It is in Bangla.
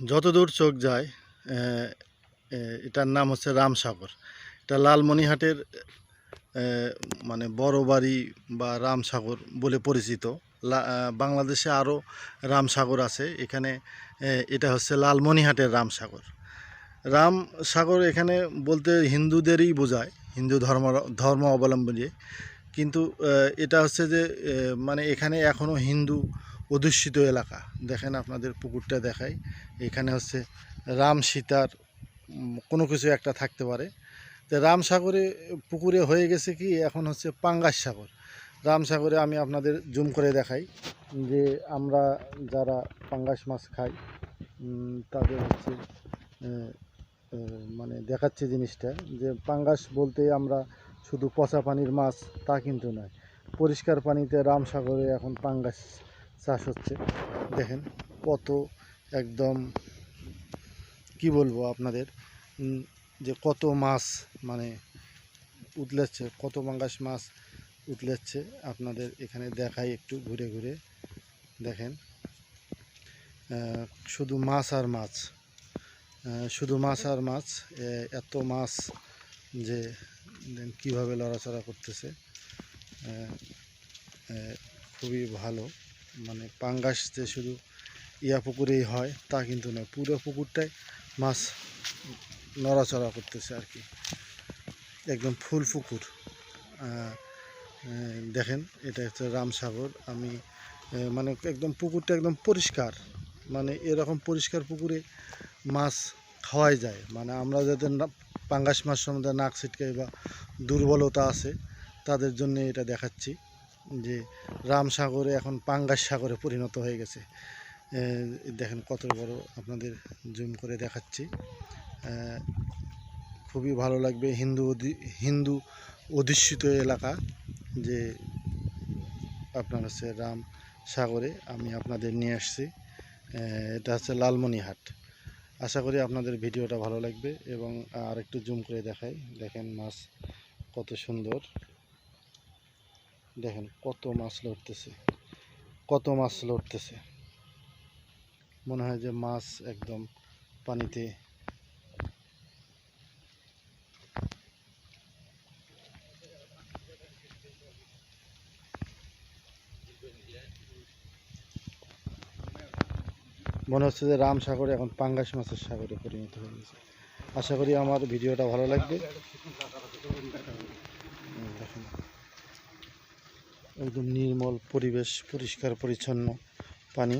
যতদূর চোখ যায় এটার নাম হচ্ছে রামসাগর। এটা লালমনিহাটের মানে বড় বাড়ি বা রামসাগর বলে পরিচিত। বাংলাদেশে আরও রামসাগর আছে। এখানে এটা হচ্ছে লালমনিহাটের রামসাগর। রামসাগর এখানে বলতে হিন্দুদেরই বোঝায়, হিন্দু ধর্ম ধর্ম অবলম্বনে। কিন্তু এটা হচ্ছে যে মানে এখানে এখনও হিন্দু অধ্যুষিত এলাকা। দেখেন আপনাদের পুকুরটা দেখাই। এখানে হচ্ছে রাম সীতার কোনো কিছু একটা থাকতে পারে। তো রামসাগরে পুকুরে হয়ে গেছে কি, এখন হচ্ছে পাঙ্গাস সাগর। রামসাগরে আমি আপনাদের জুম করে দেখাই যে আমরা যারা পাঙ্গাস মাছ খাই তাদের হচ্ছে মানে দেখাচ্ছে জিনিসটা যে পাঙ্গাস বলতে আমরা শুধু পচা পানির মাছ তা কিন্তু নয়। পরিষ্কার পানিতে রামসাগরে এখন পাঙ্গাস চাষ হচ্ছে। দেখেন কত একদম কি বলব আপনাদের? যে কত মাছ মানে উতলেছে, কত পাঙ্গাস মাছ উতলেছে আপনাদের এখানে দেখাই একটু ঘুরে ঘুরে। দেখেন শুধু মাছ আর মাছ শুধু মাছ আর মাছ এত মাছ যে কীভাবে লড়াচড়া করতেছে খুবই ভালো। মানে পাঙ্গাস যে শুধু ইয়া পুকুরেই হয়, তা কিন্তু নয়। পুরো পুকুরটাই মাছ নড়াচড়া করতেছে আর কি। একদম ফুল পুকুর। দেখেন, এটা হচ্ছে রামসাগর। আমি মানে একদম পুকুরটা একদম পরিষ্কার। মানে এরকম পরিষ্কার পুকুরে মাছ খাওয়াই যায়। মানে আমরা যাদের পাঙ্গাস মাছ সম্বন্ধে নাক ছিটকাই বা দুর্বলতা আছে, তাদের জন্য এটা দেখাচ্ছি। যে রামসাগরে এখন পাঙ্গাস সাগরে পরিণত হয়ে গেছে। দেখেন কত বড় আপনাদের জুম করে দেখাচ্ছি। খুবই ভালো লাগবে হিন্দু হিন্দু অধিষ্ঠিত এলাকা যে আপনার হচ্ছে রাম সাগরে আমি আপনাদের নিয়ে আসছি। এটা হচ্ছে লালমনিহাট আশা করি আপনাদের ভিডিওটা ভালো লাগবে এবং আর একটু জুম করে দেখাই। দেখেন মাছ কত সুন্দর। দেখেন কত মাছ লড়তেছে, কত মাছ লড়তেছে। মনে হয় যে মাছ একদম পানিতে মনে হচ্ছে যে রাম সাগরে এখন পাঙ্গাস মাছের সাগরে পরিণত হয়ে গেছে। আশা করি আমার ভিডিওটা ভালো লাগবে। দেখেন। একদম নির্মল পরিবেশ পরিষ্কার পরিচ্ছন্ন পানি।